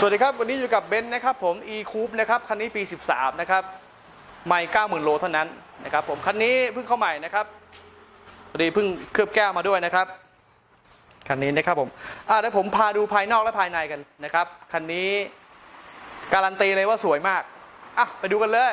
สวัสดีครับ วันนี้อยู่กับเบนซ์นะครับผม e c o u p e นะครับคันนี้ปี 13 นะครับไม่90,000 โลเท่านั้นนะครับผมคันนี้เพิ่งเข้าใหม่นะครับพอดีเพิ่งเคลือบแก้วมาด้วยนะครับคันนี้นะครับผมอ่าเดี๋ยวผมพาดูภายนอกและภายในกันนะครับคันนี้การันตีเลยว่าสวยมากอะไปดูกันเลย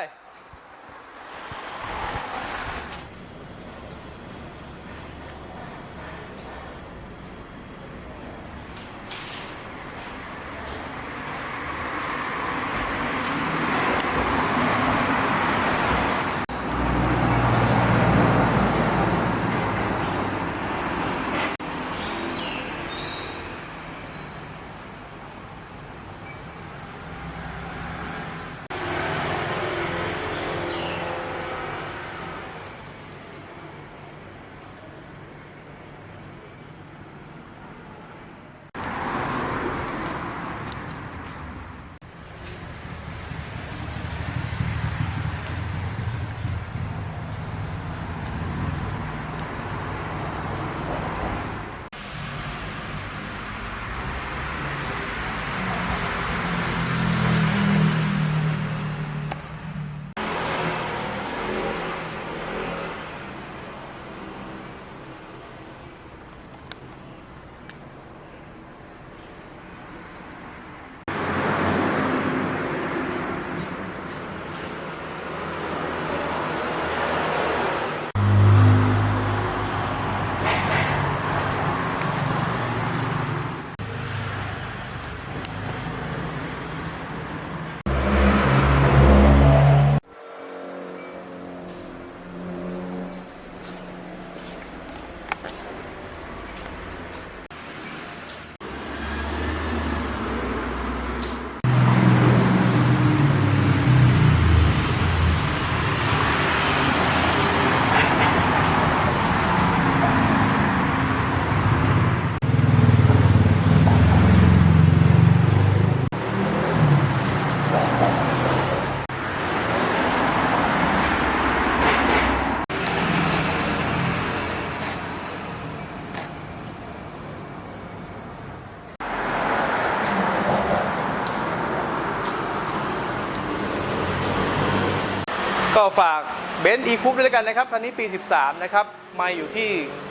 ก็ฝากเบนซ์อีคูปด้วยกันนะครับคันนี้ปี 13 นะครับ มาอยู่ที่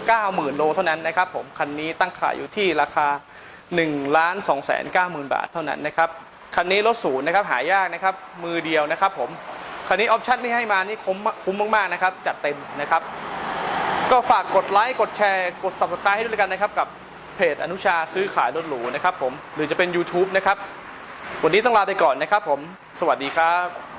90,000 โลเท่านั้นนะครับผม คันนี้ตั้งขายอยู่ที่ราคา 1,290,000 บาทเท่านั้นนะครับ คันนี้รถศูนย์นะครับหายากนะครับ มือเดียวนะครับผม คันนี้ออปชั่นที่ให้มานี่คุ้มคุ้มมากๆนะครับ จัดเต็มนะครับ ก็ฝากกดไลค์ กดแชร์ กด subscribe ให้ด้วยกันนะครับกับเพจอนุชาซื้อขายรถหรูนะครับผม หรือจะเป็น YouTube นะครับ วันนี้ต้องลาไปก่อนนะครับผม สวัสดีครับ